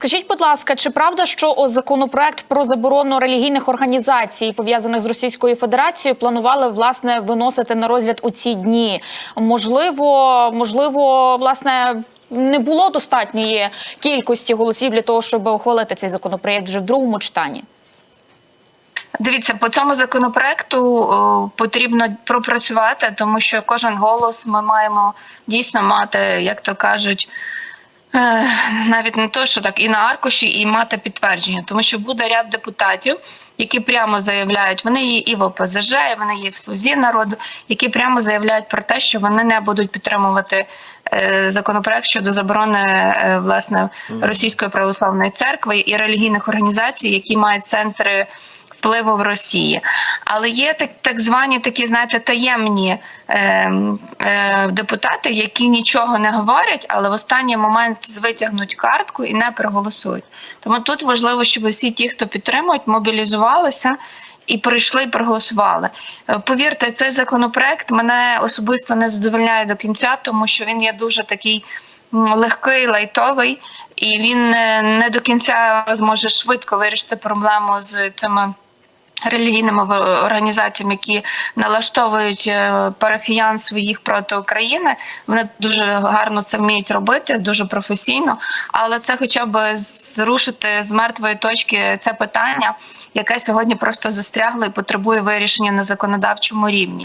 Скажіть, будь ласка, чи правда, що законопроект про заборону релігійних організацій, пов'язаних з Російською Федерацією, планували власне виносити на розгляд у ці дні? Можливо, можливо, власне. Не було достатньої кількості голосів для того, щоб ухвалити цей законопроект вже в другому читанні. Дивіться, по цьому законопроекту о, потрібно пропрацювати, тому що кожен голос ми маємо дійсно мати, як то кажуть. Е, Навіть не то, що так і на аркуші, і мати підтвердження, тому що буде ряд депутатів, які прямо заявляють, вони є і в ОПЗЖ, і вони є в слузі народу, які прямо заявляють про те, що вони не будуть підтримувати е, законопроект щодо заборони е, власне російської православної церкви і релігійних організацій, які мають центри впливу в Росії. Але є так, так звані такі, знаєте, таємні е, е, депутати, які нічого не говорять, але в останній момент витягнуть картку і не проголосують. Тому тут важливо, щоб всі ті, хто підтримують, мобілізувалися. І прийшли і проголосували. Е, Повірте, цей законопроект мене особисто не задовольняє до кінця, тому що він є дуже такий легкий, лайтовий, і він е, не до кінця зможе швидко вирішити проблему з цими релігійними організаціями, які налаштовують е, парафіян своїх проти України. Вони дуже гарно це вміють робити, дуже професійно. Але це хоча б зрушити з мертвої точки це питання, яке сьогодні просто застрягло і потребує вирішення на законодавчому рівні.